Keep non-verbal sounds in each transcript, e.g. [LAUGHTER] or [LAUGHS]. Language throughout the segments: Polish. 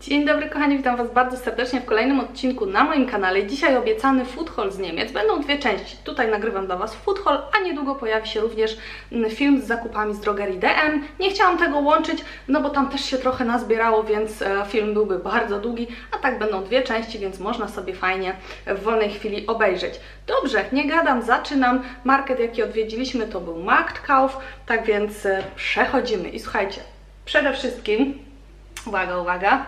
Dzień dobry kochani, witam Was bardzo serdecznie w kolejnym odcinku na moim kanale. Dzisiaj obiecany food z Niemiec. Będą dwie części. Tutaj nagrywam dla Was food a niedługo pojawi się również mm, film z zakupami z drogerii DM. Nie chciałam tego łączyć, no bo tam też się trochę nazbierało, więc e, film byłby bardzo długi, a tak będą dwie części, więc można sobie fajnie w wolnej chwili obejrzeć. Dobrze, nie gadam, zaczynam. Market jaki odwiedziliśmy to był Marktkauf, tak więc e, przechodzimy. I słuchajcie, przede wszystkim uwaga, uwaga,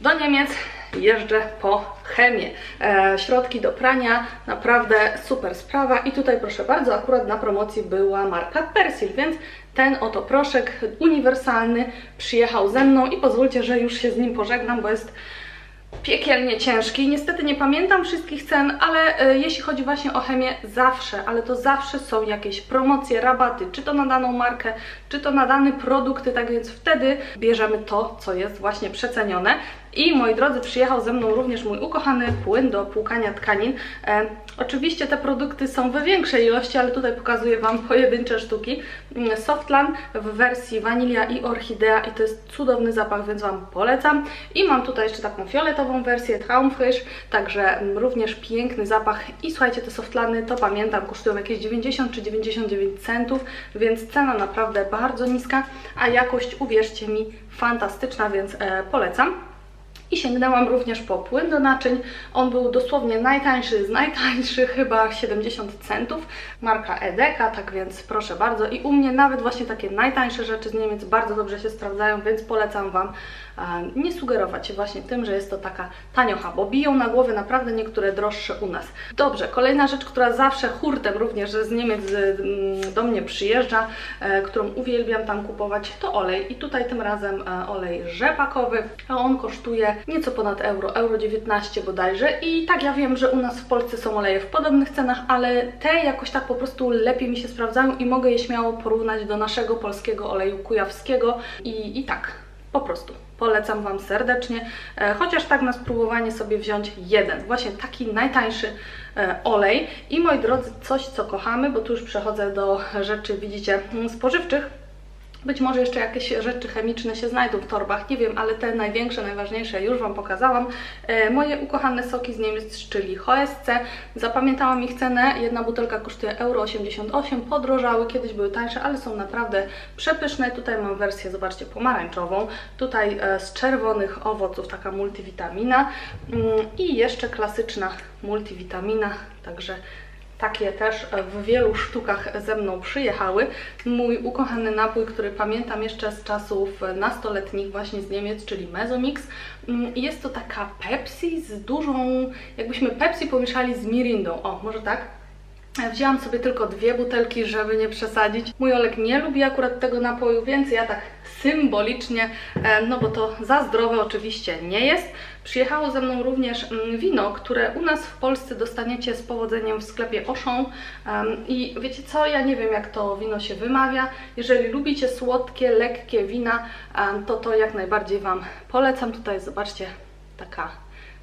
do Niemiec jeżdżę po chemię. E, środki do prania, naprawdę super sprawa. I tutaj proszę bardzo, akurat na promocji była marka Persil, więc ten oto proszek uniwersalny przyjechał ze mną i pozwólcie, że już się z nim pożegnam, bo jest piekielnie ciężki. Niestety nie pamiętam wszystkich cen, ale e, jeśli chodzi właśnie o chemię, zawsze, ale to zawsze są jakieś promocje, rabaty, czy to na daną markę, czy to na dane produkty, tak więc wtedy bierzemy to, co jest właśnie przecenione. I moi drodzy, przyjechał ze mną również mój ukochany płyn do płukania tkanin. E, oczywiście te produkty są we większej ilości, ale tutaj pokazuję Wam pojedyncze sztuki. Mm, Softlan w wersji wanilia i orchidea i to jest cudowny zapach, więc Wam polecam. I mam tutaj jeszcze taką fioletową wersję Traumfrisch, także mm, również piękny zapach. I słuchajcie, te Softlany, to pamiętam, kosztują jakieś 90 czy 99 centów, więc cena naprawdę bardzo niska, a jakość, uwierzcie mi, fantastyczna, więc e, polecam. I sięgnęłam również po płyn do naczyń. On był dosłownie najtańszy z najtańszych, [LAUGHS] chyba 70 centów. Marka Edeka, tak więc proszę bardzo. I u mnie nawet właśnie takie najtańsze rzeczy z Niemiec bardzo dobrze się sprawdzają, więc polecam Wam e, nie sugerować się właśnie tym, że jest to taka taniocha, bo biją na głowę naprawdę niektóre droższe u nas. Dobrze, kolejna rzecz, która zawsze hurtem również z Niemiec mm, do mnie przyjeżdża, e, którą uwielbiam tam kupować, to olej. I tutaj tym razem e, olej rzepakowy, a on kosztuje nieco ponad euro, euro 19 bodajże. I tak ja wiem, że u nas w Polsce są oleje w podobnych cenach, ale te jakoś tak po prostu lepiej mi się sprawdzają i mogę je śmiało porównać do naszego polskiego oleju kujawskiego. I, i tak, po prostu. Polecam Wam serdecznie, e, chociaż tak na spróbowanie sobie wziąć jeden, właśnie taki najtańszy e, olej. I moi drodzy, coś co kochamy, bo tu już przechodzę do rzeczy, widzicie, mm, spożywczych. Być może jeszcze jakieś rzeczy chemiczne się znajdą w torbach, nie wiem, ale te największe, najważniejsze już Wam pokazałam. E, moje ukochane soki z Niemiec, czyli HSC. Zapamiętałam ich cenę, jedna butelka kosztuje euro 88, podrożały, kiedyś były tańsze, ale są naprawdę przepyszne. Tutaj mam wersję, zobaczcie, pomarańczową. Tutaj e, z czerwonych owoców taka multivitamina mm, i jeszcze klasyczna multivitamina, także takie też w wielu sztukach ze mną przyjechały. Mój ukochany napój, który pamiętam jeszcze z czasów nastoletnich właśnie z Niemiec, czyli Mezomix. Mm, Jest to taka Pepsi z dużą, jakbyśmy Pepsi pomieszali z Mirindą. O, może tak? Wzięłam sobie tylko dwie butelki, żeby nie przesadzić. Mój Olek nie lubi akurat tego napoju, więc ja tak symbolicznie, e, no bo to za zdrowe oczywiście nie jest. Przyjechało ze mną również mm, wino, które u nas w Polsce dostaniecie z powodzeniem w sklepie. Em, I wiecie co, ja nie wiem jak to wino się wymawia. Jeżeli lubicie słodkie, lekkie wina, to to jak najbardziej Wam polecam. Tutaj zobaczcie, taka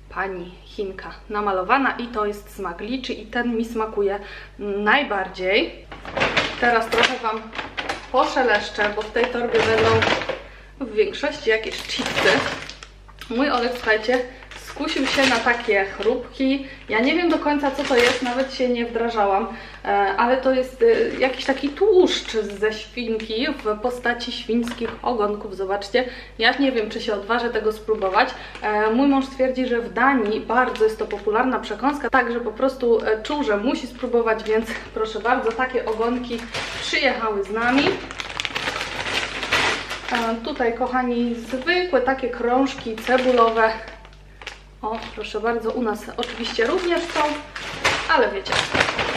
pani Chinka namalowana i to jest smak liczy i ten mi smakuje najbardziej. Teraz trochę Wam poszeleszczę, bo w tej torbie będą w większości jakieś chipsy. Mój Olek, słuchajcie, skusił się na takie chrupki. Ja nie wiem do końca co to jest, nawet się nie wdrażałam, e, ale to jest e, jakiś taki tłuszcz ze świnki w postaci świńskich ogonków. Zobaczcie, ja nie wiem, czy się odważę tego spróbować. E, Mój mąż twierdzi, że w Danii bardzo jest to popularna przekąska, także po prostu czuł, że musi spróbować, więc [LAUGHS] proszę bardzo, takie ogonki przyjechały z nami. Tutaj, kochani, zwykłe takie krążki cebulowe. O, proszę bardzo, u nas oczywiście również są, ale wiecie,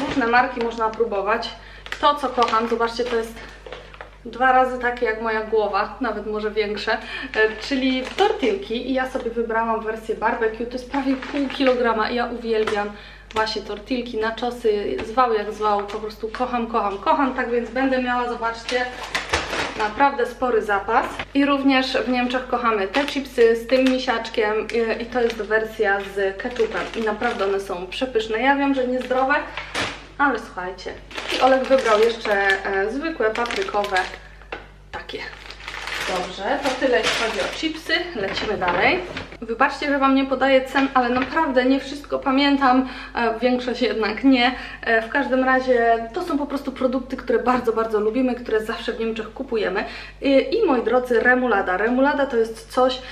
różne marki można próbować. To, co kocham, zobaczcie, to jest dwa razy takie jak moja głowa, nawet może większe, e, czyli tortilki i ja sobie wybrałam wersję barbecue, to jest prawie pół kilograma i ja uwielbiam właśnie tortilki, naczosy, zwał jak zwał, po prostu kocham, kocham, kocham, tak więc będę miała, zobaczcie, naprawdę spory zapas. I również w Niemczech kochamy te chipsy z tym misiaczkiem i, i to jest wersja z ketchupem i naprawdę one są przepyszne. Ja wiem, że niezdrowe, ale słuchajcie. I Olek wybrał jeszcze e, zwykłe paprykowe, takie Dobrze, to tyle jeśli chodzi o chipsy. Lecimy dalej. Wybaczcie, że Wam nie podaję cen, ale naprawdę nie wszystko pamiętam, e, większość jednak nie. E, W każdym razie to są po prostu produkty, które bardzo, bardzo lubimy, które zawsze w Niemczech kupujemy. I, i moi drodzy, remulada. Remulada to jest coś,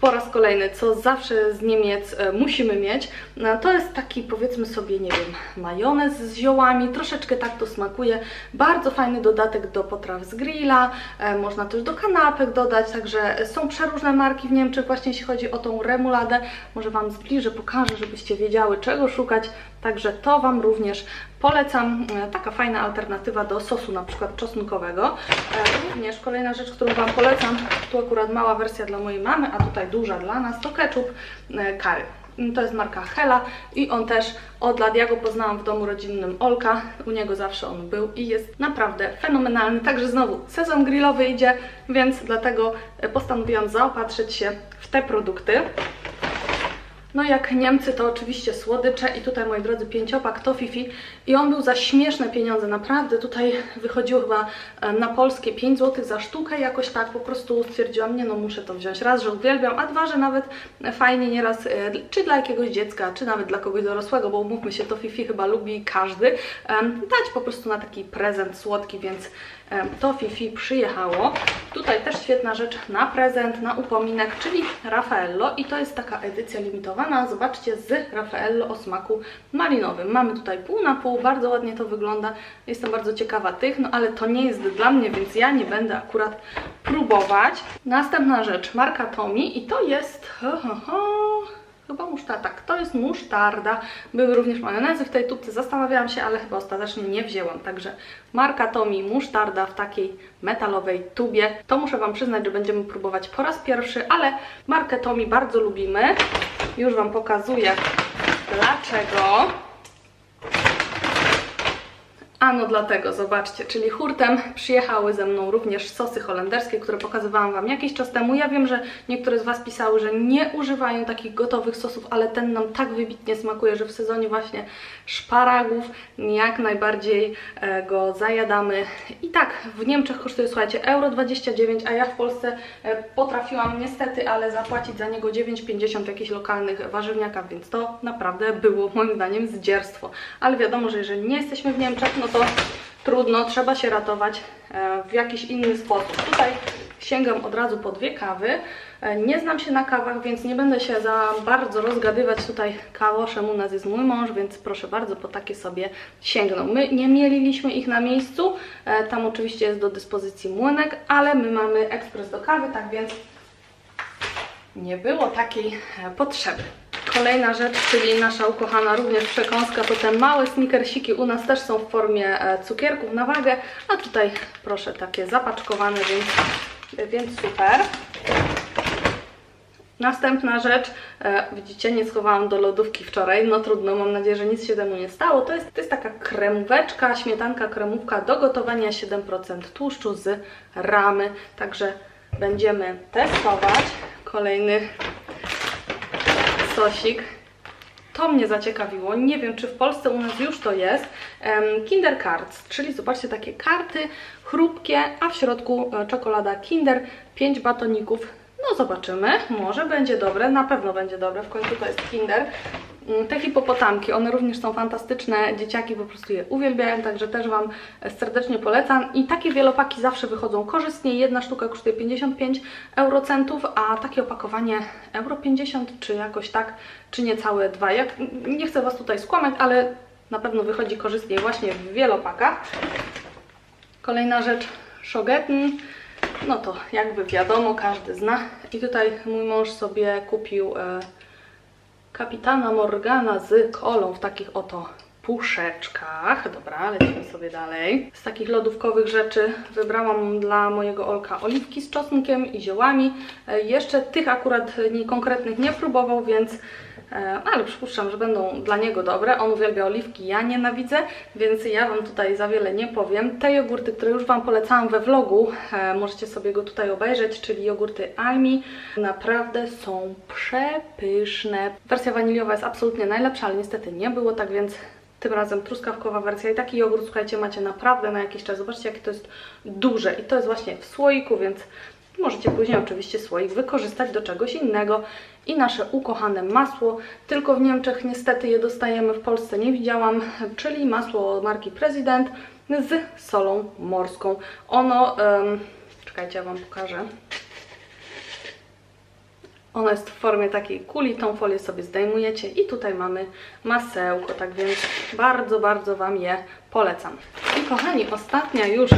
po raz kolejny, co zawsze z Niemiec e, musimy mieć, no, to jest taki powiedzmy sobie, nie wiem, majonez z ziołami, troszeczkę tak to smakuje, bardzo fajny dodatek do potraw z grilla, e, można też do kanapek dodać, także są przeróżne marki w Niemczech właśnie jeśli chodzi o tą remuladę, może Wam zbliżę, pokażę, żebyście wiedziały czego szukać, także to Wam również polecam, e, taka fajna alternatywa do sosu na przykład czosnkowego. E, Również kolejna rzecz, którą Wam polecam, tu akurat mała wersja dla mojej mamy, a tutaj duża dla nas, to ketchup e, curry. Mm, To jest marka Hela i on też od lat, ja go poznałam w domu rodzinnym Olka, u niego zawsze on był i jest naprawdę fenomenalny. Także znowu sezon grillowy idzie, więc dlatego e, postanowiłam zaopatrzyć się w te produkty. No jak Niemcy to oczywiście słodycze i tutaj moi drodzy pięciopak to Fifi. I on był za śmieszne pieniądze, naprawdę tutaj wychodziło chyba na polskie 5 zł za sztukę jakoś tak, po prostu stwierdziłam, nie no muszę to wziąć, raz, że uwielbiam, a dwa, że nawet fajnie nieraz, e, czy dla jakiegoś dziecka, czy nawet dla kogoś dorosłego, bo umówmy się, to Fifi chyba lubi każdy, dać po prostu na taki prezent słodki, więc to Fifi przyjechało. Tutaj też świetna rzecz na prezent, na upominek, czyli Raffaello i to jest taka edycja limitowana, zobaczcie, z Raffaello o smaku malinowym. Mamy tutaj pół na pół, bardzo ładnie to wygląda, jestem bardzo ciekawa tych, no ale to nie jest dla mnie, więc ja nie będę akurat próbować. Następna rzecz, marka Tommy i to jest... Ho, ho, ho. Chyba musztarda, tak, to jest musztarda. Były również majonezy w tej tubce, zastanawiałam się, ale chyba ostatecznie nie wzięłam. Także marka Tommy, musztarda w takiej metalowej tubie. To muszę Wam przyznać, że będziemy próbować po raz pierwszy, ale markę Tommy bardzo lubimy. Już Wam pokazuję dlaczego. A no dlatego, zobaczcie, czyli hurtem przyjechały ze mną również sosy holenderskie, które pokazywałam Wam jakiś czas temu. Ja wiem, że niektóre z Was pisały, że nie używają takich gotowych sosów, ale ten nam tak wybitnie smakuje, że w sezonie właśnie szparagów jak najbardziej e, go zajadamy. I tak, w Niemczech kosztuje, słuchajcie, euro 29, a ja w Polsce e, potrafiłam niestety, ale zapłacić za niego 9,50 w jakichś lokalnych warzywniakach, więc to naprawdę było moim zdaniem zdzierstwo. Ale wiadomo, że jeżeli nie jesteśmy w Niemczech, no to trudno, trzeba się ratować e, w jakiś inny sposób. Tutaj sięgam od razu po dwie kawy. E, Nie znam się na kawach, więc nie będę się za bardzo rozgadywać. Tutaj kałoszem u nas jest mój mąż, więc proszę bardzo, po takie sobie sięgną. My nie mieliliśmy ich na miejscu, e, tam oczywiście jest do dyspozycji młynek, ale my mamy ekspres do kawy, tak więc nie było takiej potrzeby. Kolejna rzecz, czyli nasza ukochana również przekąska, to te małe snickersiki u nas też są w formie e, cukierków na wagę, a tutaj proszę takie zapaczkowane, więc, więc super. Następna rzecz, e, widzicie, nie schowałam do lodówki wczoraj, no trudno, mam nadzieję, że nic się temu nie stało. To jest, to jest taka kremóweczka, śmietanka kremówka do gotowania 7% tłuszczu z ramy, także będziemy testować. Kolejny sosik. To mnie zaciekawiło. Nie wiem, czy w Polsce u nas już to jest. Kinder Cards, czyli zobaczcie takie karty chrupkie, a w środku e, czekolada Kinder, 5 batoników. No zobaczymy, może będzie dobre, na pewno będzie dobre, w końcu to jest Kinder. Mm, Te hipopotamki, one również są fantastyczne, dzieciaki po prostu je uwielbiają, także też Wam serdecznie polecam. I takie wielopaki zawsze wychodzą korzystnie, jedna sztuka kosztuje 55 eurocentów, a takie opakowanie euro 50 czy jakoś tak, czy niecałe dwa. Jak, nie chcę Was tutaj skłamać, ale na pewno wychodzi korzystniej właśnie w wielopakach. Kolejna rzecz, Shogetten. No to jakby wiadomo, każdy zna. I tutaj mój mąż sobie kupił e, kapitana Morgana z kolą w takich oto puszeczkach. Dobra, lecimy sobie dalej. Z takich lodówkowych rzeczy wybrałam dla mojego Olka oliwki z czosnkiem i ziołami. E, Jeszcze tych akurat nie, konkretnych nie próbował, więc ale przypuszczam, że będą dla niego dobre. On uwielbia oliwki, ja nienawidzę, więc ja Wam tutaj za wiele nie powiem. Te jogurty, które już Wam polecałam we vlogu, e, możecie sobie go tutaj obejrzeć, czyli jogurty Almi. Naprawdę są przepyszne. Wersja waniliowa jest absolutnie najlepsza, ale niestety nie było tak, więc tym razem truskawkowa wersja i taki jogurt, słuchajcie, macie naprawdę na jakiś czas. Zobaczcie, jakie to jest duże i to jest właśnie w słoiku, więc Możecie później oczywiście słoik wykorzystać do czegoś innego. I nasze ukochane masło, tylko w Niemczech niestety je dostajemy, w Polsce nie widziałam, czyli masło marki Prezydent z solą morską. Ono, em, czekajcie, ja Wam pokażę. Ono jest w formie takiej kuli, tą folię sobie zdejmujecie i tutaj mamy masełko, tak więc bardzo, bardzo Wam je polecam. I kochani, ostatnia już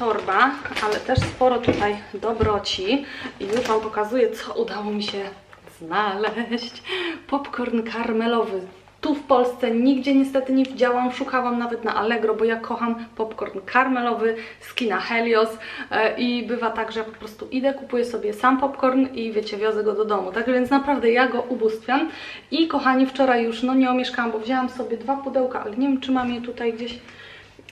torba, ale też sporo tutaj dobroci i już Wam pokazuję, co udało mi się znaleźć. Popcorn karmelowy. Tu w Polsce nigdzie niestety nie widziałam, szukałam nawet na Allegro, bo ja kocham popcorn karmelowy z kina Helios e, i bywa tak, że po prostu idę, kupuję sobie sam popcorn i wiecie, wiozę go do domu. Tak więc naprawdę ja go ubóstwiam i kochani, wczoraj już no nie omieszkałam, bo wzięłam sobie dwa pudełka, ale nie wiem czy mam je tutaj gdzieś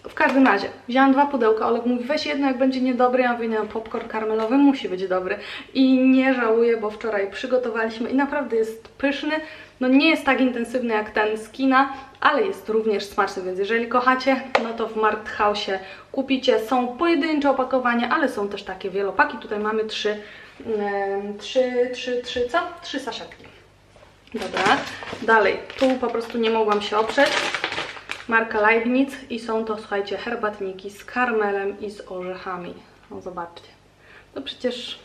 w każdym razie, wzięłam dwa pudełka, Olek mówi, weź jedno, jak będzie niedobry, ja mówię, popcorn karmelowy musi być dobry. I nie żałuję, bo wczoraj przygotowaliśmy i naprawdę jest pyszny. No nie jest tak intensywny jak ten z kina, ale jest również smaczny, więc jeżeli kochacie, no to w Markthausie kupicie. Są pojedyncze opakowania, ale są też takie wielopaki. Tutaj mamy trzy, trzy, trzy, trzy, co? Trzy saszetki. Dobra, dalej, tu po prostu nie mogłam się oprzeć marka Leibniz i są to, słuchajcie, herbatniki z karmelem i z orzechami. No zobaczcie. No przecież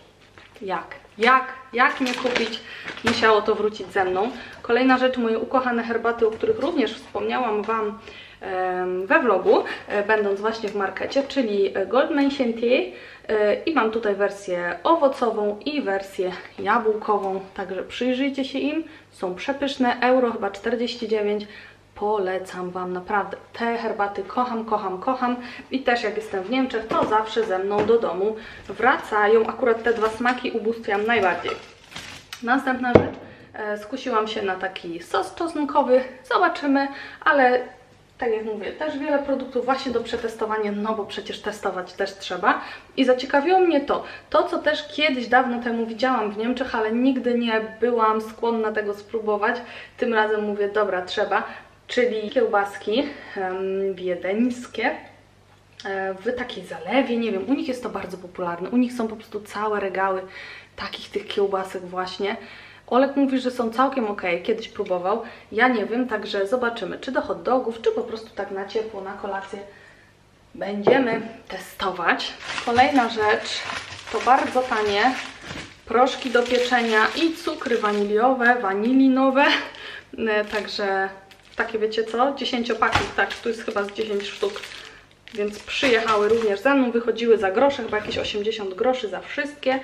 jak? Jak? Jak nie kupić? Musiało to wrócić ze mną. Kolejna rzecz, moje ukochane herbaty, o których również wspomniałam Wam we vlogu, e, będąc właśnie w markecie, czyli Goldmännchen Tee e, i mam tutaj wersję owocową i wersję jabłkową, także przyjrzyjcie się im, są przepyszne, euro chyba 49, polecam Wam naprawdę. Te herbaty kocham, kocham, kocham i też jak jestem w Niemczech, to zawsze ze mną do domu wracają. Akurat te dwa smaki ubóstwiam najbardziej. Następna rzecz, e, skusiłam się na taki sos czosnkowy, zobaczymy, ale tak jak mówię, też wiele produktów właśnie do przetestowania, no bo przecież testować też trzeba. I zaciekawiło mnie to, to co też kiedyś dawno temu widziałam w Niemczech, ale nigdy nie byłam skłonna tego spróbować. Tym razem mówię, dobra, trzeba, czyli kiełbaski wiedeńskie e, w takiej zalewie, nie wiem, u nich jest to bardzo popularne, u nich są po prostu całe regały takich tych kiełbasek właśnie. Olek mówi, że są całkiem ok, kiedyś próbował, ja nie wiem, także zobaczymy, czy do hot dogów, czy po prostu tak na ciepło, na kolację będziemy testować. Kolejna rzecz to bardzo tanie proszki do pieczenia i cukry waniliowe, wanilinowe, E, także takie wiecie co, 10 paków, tak, tu jest chyba z 10 sztuk, więc przyjechały również ze mną, wychodziły za grosze, chyba jakieś 80 groszy za wszystkie.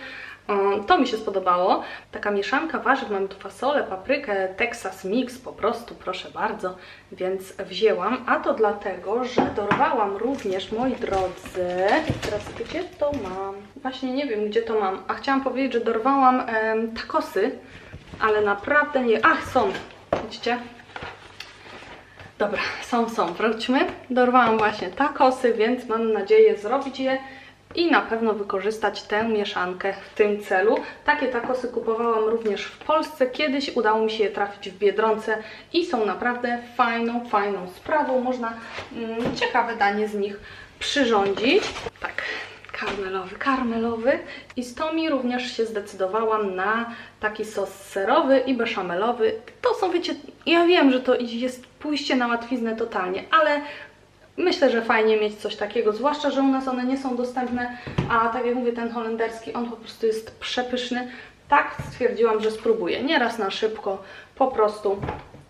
To mi się spodobało. Taka mieszanka warzyw, mamy tu fasolę, paprykę, Texas Mix, po prostu, proszę bardzo, więc wzięłam. A to dlatego, że dorwałam również, moi drodzy, teraz gdzie to mam? Właśnie nie wiem, gdzie to mam, a chciałam powiedzieć, że dorwałam em, takosy, ale naprawdę nie... Ach, są, widzicie? Dobra, są, są, wróćmy. Dorwałam właśnie takosy, więc mam nadzieję zrobić je i na pewno wykorzystać tę mieszankę w tym celu. Takie takosy kupowałam również w Polsce. Kiedyś udało mi się je trafić w Biedronce i są naprawdę fajną, fajną sprawą. Można mm, ciekawe danie z nich przyrządzić. Tak, karmelowy, karmelowy. I z Tomi również się zdecydowałam na taki sos serowy i beszamelowy. To są, wiecie, ja wiem, że to jest pójście na łatwiznę totalnie, ale myślę, że fajnie mieć coś takiego, zwłaszcza, że u nas one nie są dostępne, a tak jak mówię, ten holenderski, on po prostu jest przepyszny. Tak stwierdziłam, że spróbuję. Nieraz na szybko, po prostu.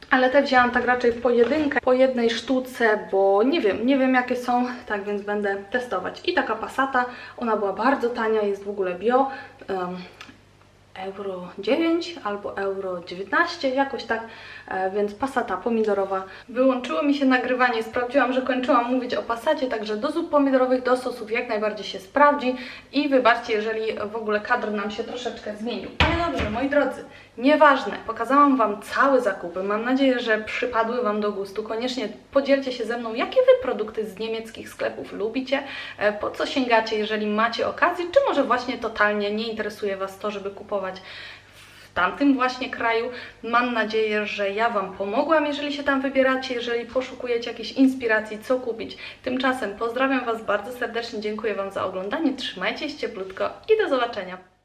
Ale te wzięłam tak raczej pojedynkę, po jednej sztuce, bo nie wiem, nie wiem jakie są, tak więc będę testować. I taka pasata, ona była bardzo tania, jest w ogóle bio. Um, euro 9 albo euro 19, jakoś tak, więc pasata pomidorowa. Wyłączyło mi się nagrywanie, sprawdziłam, że kończyłam mówić o pasacie, także do zup pomidorowych, do sosów jak najbardziej się sprawdzi i wybaczcie, jeżeli w ogóle kadr nam się troszeczkę zmienił. Ale dobrze, moi drodzy, nieważne, pokazałam Wam całe zakupy, mam nadzieję, że przypadły Wam do gustu. Koniecznie podzielcie się ze mną, jakie Wy produkty z niemieckich sklepów lubicie, e, po co sięgacie, jeżeli macie okazję, czy może właśnie totalnie nie interesuje Was to, żeby kupować tamtym właśnie kraju. Mam nadzieję, że ja Wam pomogłam, jeżeli się tam wybieracie, jeżeli poszukujecie jakiejś inspiracji, co kupić. Tymczasem pozdrawiam Was bardzo serdecznie, dziękuję Wam za oglądanie, trzymajcie się cieplutko i do zobaczenia.